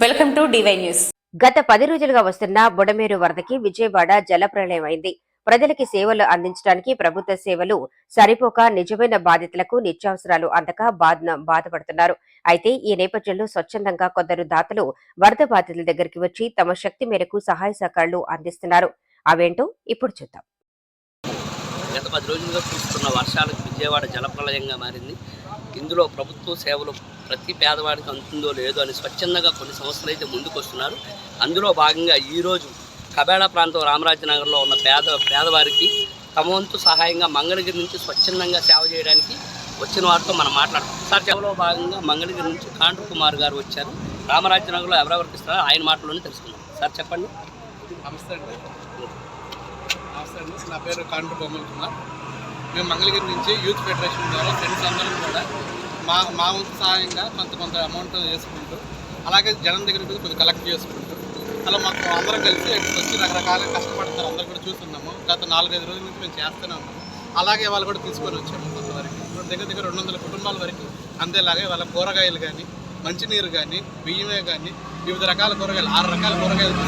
Welcome to DY news. గత పది రోజులుగా వస్తున్న బుడమేరు వరదకి విజయవాడ జలప్రలయమైంది ప్రజలకి సేవలు అందించడానికి ప్రభుత్వ సేవలు సరిపోక నిజమైన బాధితులకు నిత్యావసరాలు అందక బాధ బాధపడుతున్నారు. అయితే ఈ నేపథ్యంలో స్వచ్ఛందంగా కొందరు దాతలు వరద బాధితుల దగ్గరికి వచ్చి తమ శక్తి మేరకు సహాయ సహకారాలు అందిస్తున్నారు. అవేంటో ఇప్పుడు చూద్దాం. గత పది రోజులుగా కురుస్తున్న వర్షాలకు విజయవాడ జలప్రలయంగా మారింది. ఇందులో ప్రభుత్వ సేవలు ప్రతి పేదవాడికి అందుతుందో లేదో అని స్వచ్ఛందంగా కొన్ని సంస్థలు అయితే ముందుకు వస్తున్నారు అందులో భాగంగా ఈరోజు కబేళా ప్రాంతం రామరాజనగర్లో ఉన్న పేద పేదవారికి తమ వంతు సహాయంగా మంగళగిరి నుంచి స్వచ్ఛందంగా సేవ చేయడానికి వచ్చిన వారితో మనం మాట్లాడుతాం సార్ సేవలో భాగంగా మంగళగిరి నుంచి కాండ్రు కుమార్ గారు వచ్చారు. రామరాజనగర్లో ఎవరెవరికి ఇస్తారో ఆయన మాటలోనే తెలుసుకున్నాం సార్ చెప్పండి. నమస్తే అండి. నమస్తే అండి. నా పేరు కాండ్రు బొమ్మల్ కుమార్. మేము మంగళగిరి నుంచి యూత్ ఫెడరేషన్ ద్వారా ఫ్రెండ్స్ అందరం కూడా మా మా వంతు సహాయంగా కొంత కొంత అమౌంట్ చేసుకుంటూ అలాగే జనం దగ్గర కూడా కొంచెం కలెక్ట్ చేసుకుంటూ అలా మాకు అందరం కలిసి వచ్చి రకరకాల కష్టపడతారు అందరూ కూడా చూస్తున్నాము. గత నాలుగైదు రోజుల నుంచి మేము చేస్తూనే ఉన్నాము. అలాగే వాళ్ళు కూడా తీసుకొని వచ్చాము కొంతవరకు. ఇప్పుడు దగ్గర దగ్గర రెండు వందల కుటుంబాల వరకు అంతేలాగే వాళ్ళ కూరగాయలు కానీ మంచినీరు కానీ బియ్యమే కానీ వివిధ రకాల కూరగాయలు ఆరు రకాల కూరగాయలు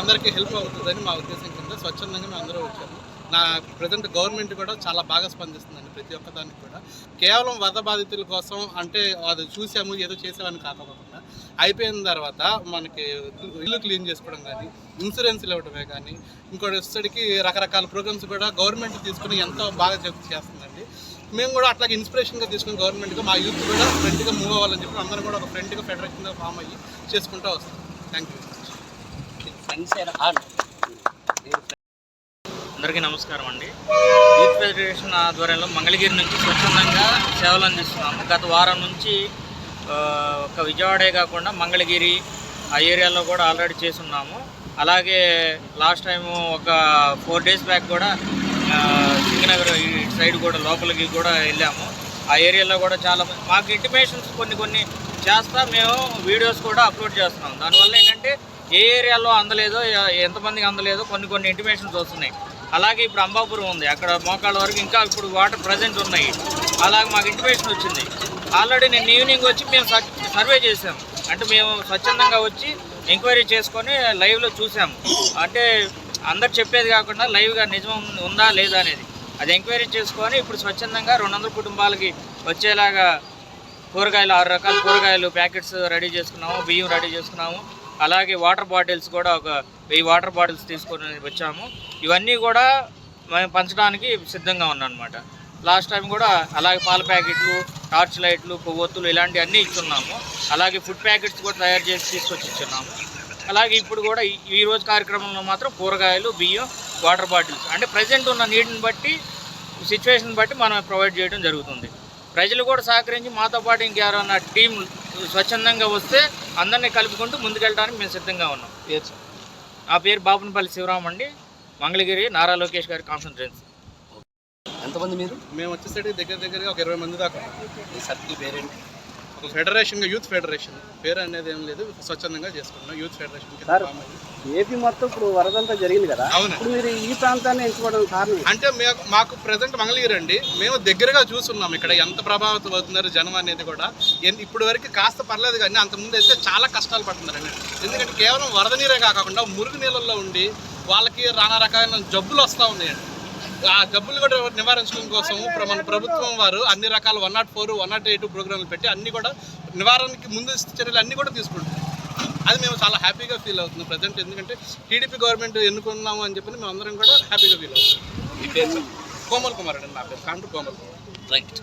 అందరికీ హెల్ప్ అవుతుందని మా ఉద్దేశం కింద స్వచ్ఛందంగా మేము అందరూ వచ్చాము. నా ప్రజెంట్ గవర్నమెంట్ కూడా చాలా బాగా స్పందిస్తుందండి ప్రతి ఒక్క దానికి కూడా. కేవలం వరద బాధితుల కోసం అంటే అది చూసాము ఏదో చేసామని కాకపోకుండా అయిపోయిన తర్వాత మనకి ఇల్లు క్లీన్ చేసుకోవడం కానీ ఇన్సూరెన్స్లు ఇవ్వడమే కానీ ఇంకోటి వచ్చేసరికి రకరకాల ప్రోగ్రామ్స్ కూడా గవర్నమెంట్ తీసుకుని ఎంతో బాగా జబ్బు చేస్తుందండి. మేము కూడా అట్లాగే ఇన్స్పిరేషన్గా తీసుకుని గవర్నమెంట్గా మా యూత్ కూడా ఫ్రెండ్గా మూవ్ అవ్వాలని చెప్పి అందరం కూడా ఒక ఫ్రెండ్గా ఫెడరేషన్గా ఫామ్ అయ్యి చేసుకుంటూ వస్తాం థ్యాంక్ యూ ఫ్రెండ్స్ అందరికీ నమస్కారం అండి. యూత్ ఫెడరేషన్ ఆధ్వర్యంలో మంగళగిరి నుంచి స్వచ్ఛందంగా సేవలు అందిస్తున్నాము. గత వారం నుంచి ఒక విజయవాడే కాకుండా మంగళగిరి ఆ ఏరియాలో కూడా ఆల్రెడీ చేస్తున్నాము. అలాగే లాస్ట్ టైము ఒక ఫోర్ డేస్ బ్యాక్ కూడా సింగనగర్ సైడ్ కూడా లోపలికి కూడా వెళ్ళాము. ఆ ఏరియాలో కూడా చాలా మాకు ఇంటిమేషన్స్ కొన్ని కొన్ని చేస్తా మేము వీడియోస్ కూడా అప్లోడ్ చేస్తున్నాం. దానివల్ల ఏంటంటే ఏ ఏరియాలో అందలేదో ఎంతమందికి అందలేదో కొన్ని కొన్ని ఇంటిమేషన్స్ వస్తున్నాయి. అలాగే ఇప్పుడు అంబాపురం ఉంది. అక్కడ మోకాళ్ళ వరకు ఇంకా ఇప్పుడు వాటర్ ప్రజెంట్ ఉన్నాయి. అలాగే మాకు ఇంటిమేషన్ వచ్చింది. ఆల్రెడీ నేను ఈవినింగ్ వచ్చి మేము సర్వే చేసాం అంటే మేము స్వచ్ఛందంగా వచ్చి ఎంక్వైరీ చేసుకొని లైవ్లో చూసాము అంటే అందరు చెప్పేది కాకుండా లైవ్గా నిజం ఉందా లేదా అనేది. అది ఎంక్వైరీ చేసుకొని ఇప్పుడు స్వచ్ఛందంగా రెండు వందల కుటుంబాలకి వచ్చేలాగా కూరగాయలు ఆరు రకాల కూరగాయలు ప్యాకెట్స్ రెడీ చేసుకున్నాము బియ్యం రెడీ చేసుకున్నాము. అలాగే వాటర్ బాటిల్స్ కూడా ఒక వెయ్యి వాటర్ బాటిల్స్ తీసుకొని వచ్చాము. ఇవన్నీ కూడా మేము పంచడానికి సిద్ధంగా ఉన్నాం అనమాట లాస్ట్ టైం కూడా అలాగే పాల ప్యాకెట్లు టార్చ్ లైట్లు కొవ్వొత్తులు ఇలాంటివన్నీ ఇచ్చున్నాము. అలాగే ఫుడ్ ప్యాకెట్స్ కూడా తయారు చేసి తీసుకొచ్చి ఇచ్చున్నాము. అలాగే ఇప్పుడు కూడా ఈ- ఈ రోజు కార్యక్రమంలో మాత్రం కూరగాయలు బియ్యం వాటర్ బాటిల్స్. అంటే ప్రజెంట్ ఉన్న నీటిని బట్టి సిచ్యువేషన్ బట్టి మనం ప్రొవైడ్ చేయడం జరుగుతుంది. ప్రజలు కూడా సహకరించి మాతో పాటు ఇంకెవరైనా టీం స్వచ్ఛందంగా వస్తే అందరినీ కలుపుకుంటూ ముందుకెళ్ళడానికి మేము సిద్ధంగా ఉన్నాం. నా పేరు బాపునపల్లి శివరామ్ అండి. మంగళగిరి నారా లోకేష్ గారి కాన్సన్ట్రెన్స్ ఎంతమంది మీరు? మేము వచ్చేసరికి దగ్గర దగ్గరగా ఒక ఇరవై మంది దాకా సర్కిల్ పేరేంటి? ఒక ఫెడరేషన్గా యూత్ ఫెడరేషన్. పేరు అనేది ఏం లేదు స్వచ్ఛందంగా చేసుకుంటున్నాం యూత్ ఫెడరేషన్. ఏపీ మొత్తం ఇప్పుడు వరదంతా జరిగింది కదా? అవును. మీరు ఈ ప్రాంతాన్ని ఎంచుకోవడం కారణం? అంటే మాకు ప్రజెంట్ మంగళగిరి అండి మేము దగ్గరగా చూస్తున్నాం ఇక్కడ ఎంత ప్రభావితం అవుతున్నారు జనం అనేది కూడా. ఇప్పుడు వరకు కాస్త పర్లేదు కానీ అంతకుముందు అయితే చాలా కష్టాలు పడుతున్నారండి ఎందుకంటే కేవలం వరద నీరే కాకుండా మురుగు నీళ్ళల్లో ఉండి వాళ్ళకి నానా రకాలైన జబ్బులు వస్తూ ఉన్నాయండి. ఆ జబ్బులు కూడా నివారించడం కోసం మన ప్రభుత్వం వారు అన్ని రకాల one not four one not eight ప్రోగ్రాంలు పెట్టి అన్ని కూడా నివారణకి ముందు చర్యలు అన్ని కూడా తీసుకుంటున్నాం. అది మేము చాలా హ్యాపీగా ఫీల్ అవుతున్నాం ప్రజెంట్. ఎందుకంటే టీడీపీ గవర్నమెంట్ ఎన్నుకున్నాము అని చెప్పి మేము అందరం కూడా హ్యాపీగా ఫీల్ అవుతున్నాం. కోమల్ కుమార్ అండి నా పేరు. కాంటూ కోమల్ కుమార్. రైట్.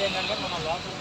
ఏంటంటే మన లోపల